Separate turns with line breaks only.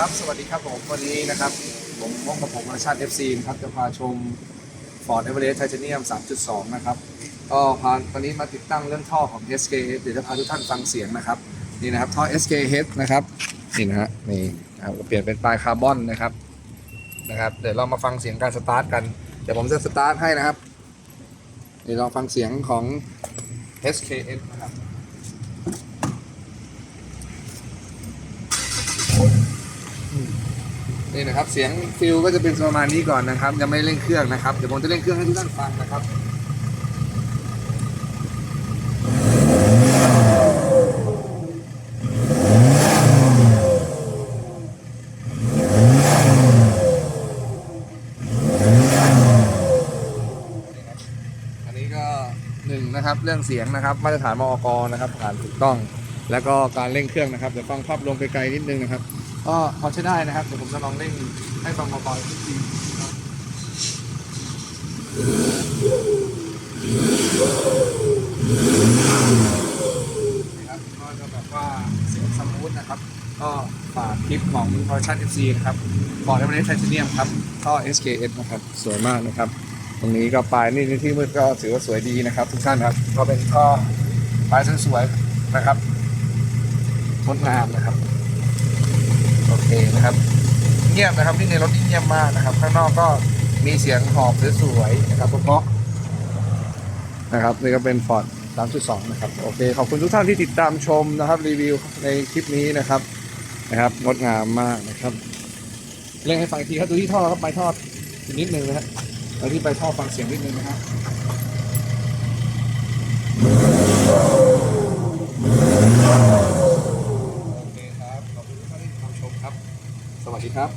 ครับ สวัสดีครับผมวันนี้นะครับ ผมพบกับผมวรชาติ FC นะครับจะพาชม Ford Everest Titanium 3.2 นะครับ ก็พาวันนี้มาติดตั้งเรื่องท่อของ SK เดี๋ยวจะพาทุกท่านฟังเสียงนะครับ นี่นะครับ ท่อ SK Head นะครับ นี่นะฮะนี่นะครับเปลี่ยนเป็นปลายคาร์บอนนะครับนะครับเดี๋ยวเรามาฟังเสียงการสตาร์ทกันเดี๋ยวผมจะสตาร์ทให้นะครับเดี๋ยวเราฟังเสียงของ SKS นะครับ นี่นะครับเสียงฟิลก็จะเป็นประมาณนี้ก่อนนะครับยังไม่เร่งเครื่องนะครับเดี๋ยวผมจะเร่งเครื่องให้ทุกท่านฟังนะครับอันนี้ก็หนึ่งนะครับเรื่องเสียงนะครับมาตรฐานมอกนะครับผ่านถูกต้อง แล้วก็การเร่งเครื่องนะครับเดี๋ยวฟังภาพรวมไกลๆนิดนึงนะครับ ก็พอใช้ได้นะครับ เดี๋ยวผมจะลองเร่งให้ฟังเบาๆอีกทีนะครับก็จะแบบว่าเสียงสมูทนะครับ ก็ฝากคลิปของ p o r t i o n FC นะครับฟอร์ดเอเวอเรสต์ไทเทเนียมครับท่อ SKS นะครับ สวยมากนะครับ ตรงนี้ก็ปลายนี่ในที่มืดก็ถือว่าสวยดีนะครับ ทุกท่านครับ ก็เป็นท่อปลายสวยๆนะครับงดงามนะครับ โอเคนะครับ เงียบนะครับที่ในรถนี่เงียบมากนะครับ ข้างนอกก็มีเสียงหอบสวยๆนะครับเพราะนะครับนี่ก็เป็น Ford 3.2 นะครับ โอเคขอบคุณทุกท่านที่ติดตามชมนะครับ รีวิวในคลิปนี้นะครับนะครับงดงามมากนะครับเร่งให้ฟังทีครับดูที่ท่อครับไปท่อนิดนึงนะฮะแล้วที่ไปท่อฟังเสียงนิดนึงนะฮะโอเคครับขอบคุณทุกท่านที่ติดตามชมครับ สวัสดีครับ